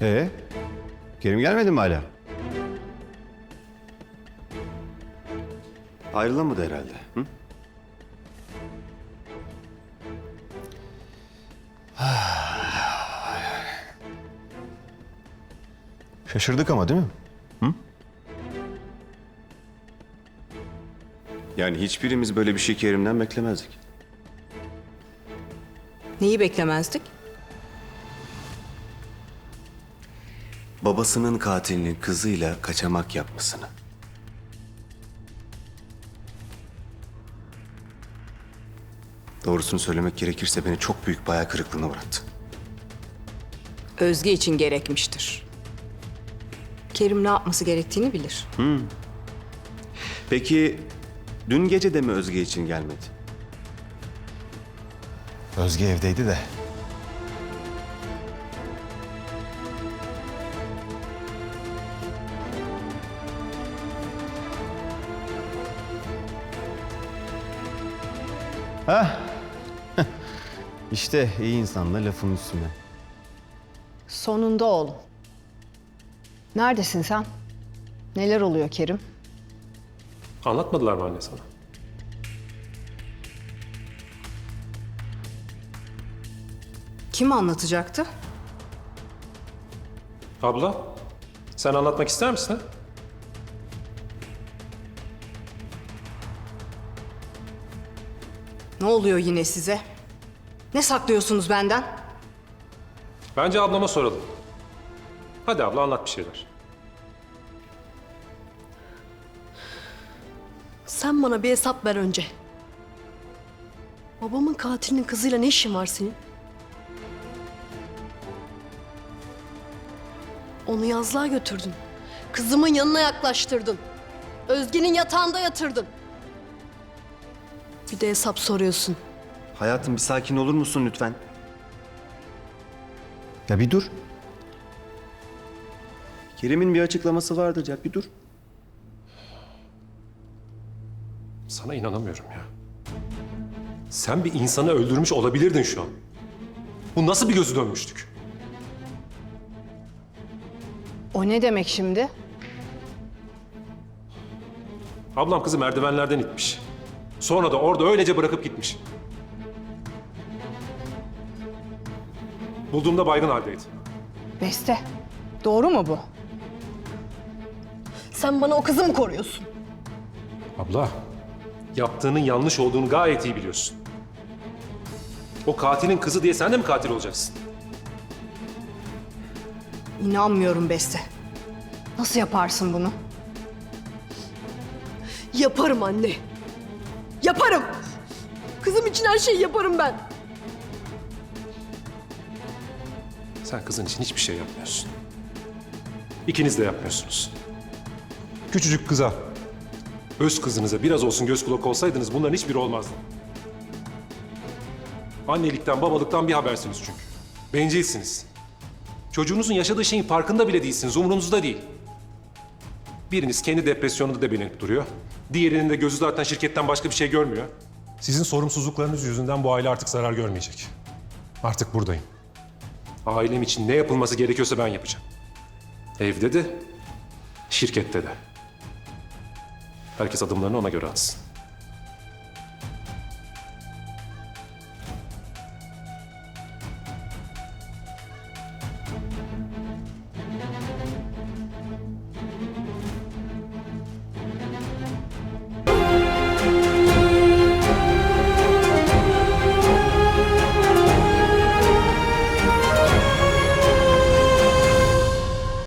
Ee, Kerim gelmedi mi hala? Ayrılamadı herhalde. Hı? Şaşırdık ama değil mi? Hı? Yani hiçbirimiz böyle bir şey Kerim'den beklemezdik. Neyi beklemezdik? Babasının katilinin kızıyla kaçamak yapmasını. Doğrusunu söylemek gerekirse beni çok büyük hayal kırıklığına uğrattı. Özge için gerekmiştir. Kerim ne yapması gerektiğini bilir. Peki dün gece de mi Özge için gelmedi? Özge evdeydi de. İşte iyi insanla lafın üstüne. Sonunda oğlum. Neredesin sen? Neler oluyor Kerim? Anlatmadılar mı anne sana? Kim anlatacaktı? Abla, sen anlatmak ister misin? ha? Ne oluyor yine size? Ne saklıyorsunuz benden? Bence ablama soralım. Hadi abla anlat bir şeyler. Sen bana bir hesap ver önce. Babamın katilinin kızıyla ne işin var senin? Onu yazlığa götürdün. Kızımın yanına yaklaştırdın. Özge'nin yatağında yatırdın. Bir de hesap soruyorsun. Hayatım bir sakin olur musun lütfen? Ya bir dur. Kerim'in bir açıklaması vardır ya bir dur. Sana inanamıyorum ya. Sen bir insanı öldürmüş olabilirdin şu an. Bu nasıl bir gözü dönmüştük? O ne demek şimdi? Ablam kızı merdivenlerden itmiş. Sonra da orada öylece bırakıp gitmiş. Bulduğumda baygın haldeydi. Beste. Doğru mu bu? Sen bana o kızı mı koruyorsun? Abla, yaptığının yanlış olduğunu gayet iyi biliyorsun. O katilin kızı diye sen de mi katil olacaksın? İnanmıyorum Beste. Nasıl yaparsın bunu? Yaparım anne. Yaparım. Kızım için her şeyi yaparım ben. Sen kızın için hiçbir şey yapmıyorsun. İkiniz de yapmıyorsunuz. Küçücük kıza, öz kızınıza biraz olsun göz kulak olsaydınız bunların hiçbiri olmazdı. Annelikten, babalıktan bir habersiniz çünkü. Bencilsiniz. Çocuğunuzun yaşadığı şeyin farkında bile değilsiniz, umurunuzda değil. Biriniz kendi depresyonunu da belenip duruyor. Diğerinin de gözü zaten şirketten başka bir şey görmüyor. Sizin sorumsuzluklarınız yüzünden bu aile artık zarar görmeyecek. Artık buradayım. Ailem için ne yapılması gerekiyorsa ben yapacağım. Evde de, şirkette de. Herkes adımlarını ona göre atsın.